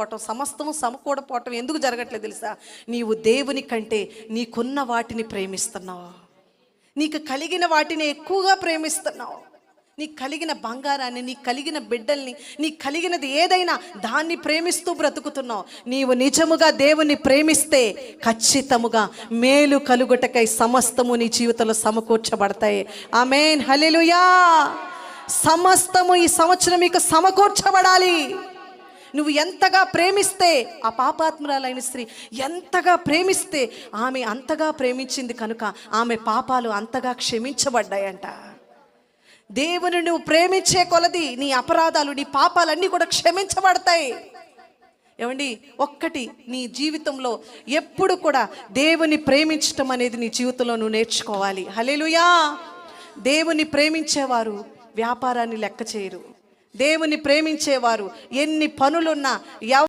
పోవటం సమస్తము సమకూడపోవటం ఎందుకు జరగట్లేదు తెలుసా? నీవు దేవుని కంటే నీకున్న వాటిని ప్రేమిస్తున్నావు? నీకు కలిగిన వాటిని ఎక్కువగా ప్రేమిస్తున్నావు? నీకు కలిగిన బంగారాన్ని నీకు కలిగిన బిడ్డల్ని నీకు కలిగినది ఏదైనా దాన్ని ప్రేమిస్తూ బ్రతుకుతున్నావు. నీవు నిజముగా దేవుని ప్రేమిస్తే ఖచ్చితముగా మేలు కలుగుటకై సమస్తము నీ జీవితంలో సమకూర్చబడతాయి. ఆమెన్. హలెలుయా సమస్తము ఈ సంవత్సరం మీకు సమకూర్చబడాలి. నువ్వు ఎంతగా ప్రేమిస్తే ఆ పాపాత్మురాలైన స్త్రీ ఎంతగా ప్రేమిస్తే ఆమె అంతగా ప్రేమించింది కనుక ఆమె పాపాలు అంతగా క్షమించబడ్డాయంట. దేవుని నువ్వు ప్రేమించే కొలది నీ అపరాధాలు నీ పాపాలన్నీ కూడా క్షమించబడతాయి. ఏమండి? ఒక్కటి నీ జీవితంలో ఎప్పుడు కూడా దేవుని ప్రేమించటం అనేది నీ జీవితంలో నువ్వు నేర్చుకోవాలి. హలేలుయా దేవుని ప్రేమించేవారు వ్యాపారాన్ని లెక్క చేయరు. దేవుని ప్రేమించేవారు ఎన్ని పనులున్నా ఎవ